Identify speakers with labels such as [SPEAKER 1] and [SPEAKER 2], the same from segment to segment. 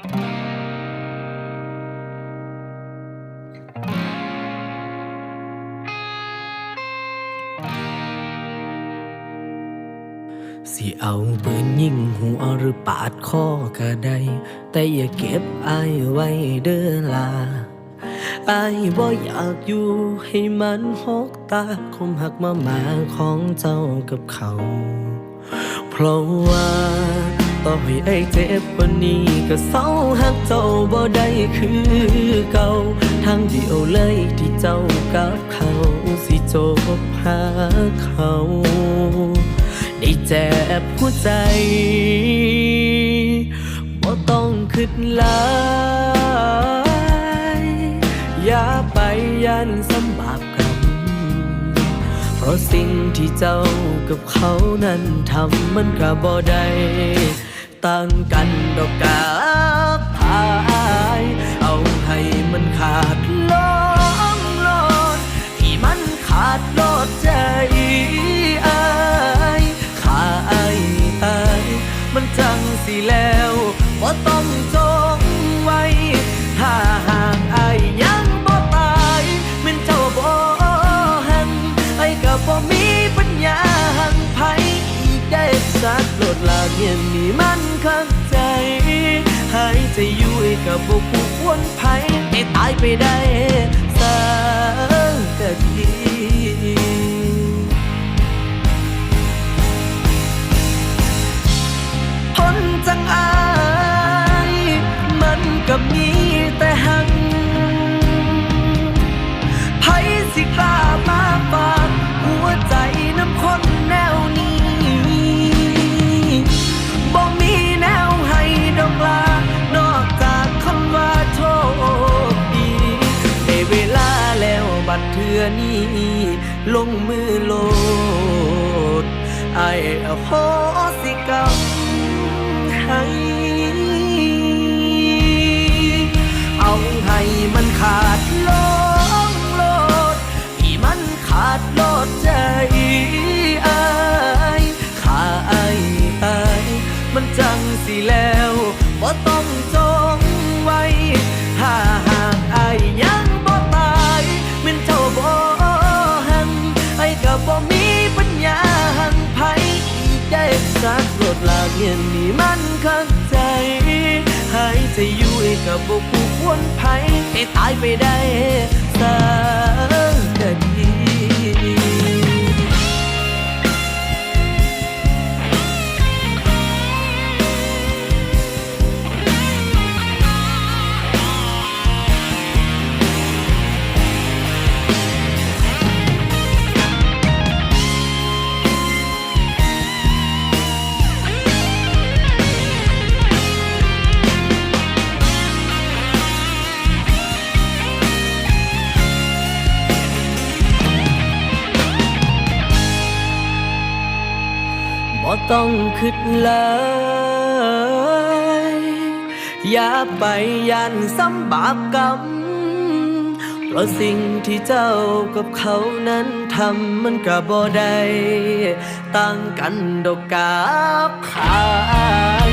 [SPEAKER 1] สิเอาปืนยิงหัวหรือปาดคอก็ได้แต่อย่าเก็บอายไว้เด้อลาอายบ่อยากอยู่ให้มันหกตาคมหักมาหมาของเจ้ากับเขา เพราะว่า ต่อให้ไอ้เจ็บวันนี้ก็เศร้าหักเจ้าบ่ได้คือเก่าทางเดียวเลยที่เจ้ากับเขาสิจบหาเขาได้เจ็บหัวใจบ่ต้องคิดลายอย่าไปยันสำบาปกรรมเพราะสิ่งที่เจ้ากับเขานั้นทำมันก็บ่ได้ ต่างกันดอกกาพาย เอาให้มันขาดล โลดลาเงียนมีมันข้างใจ หายใจอยู่ไอ้กับ่ผู้ควนไผให้ตายไปได้ ดเทือนี้ลงมือโลดไอ้อโหสิกรรมให้เอาให้มันขาดากเงียนนี่มันข้างใจ หายใจอยู่ไอ้กับบุกควรไผให้ตายไปได้ซา ต้องคิดเลยอย่าไปยันซ้ำบาปกรรมเพราะสิ่งที่เจ้ากับเขานั้นทำมันก็บ่ได้ต่างกันดอกกาบขาย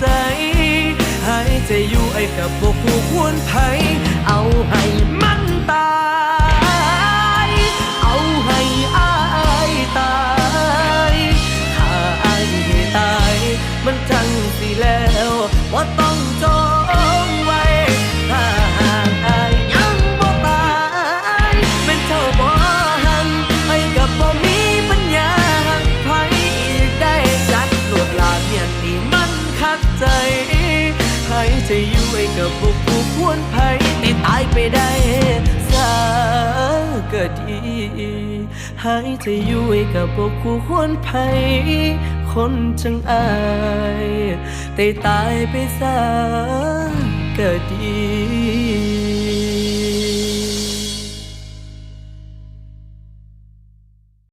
[SPEAKER 1] ใจหายใจอยู่ไอ้กับ่ผู้ควรไผ จะอยู่ไอ้กับบ่ผู้ควรไผให้ตายไปได้สักก็ดีหายจะอยู่ไอ้กับบ่คู่ควรไผคนจังอายแต่ตายไปซะก็ดี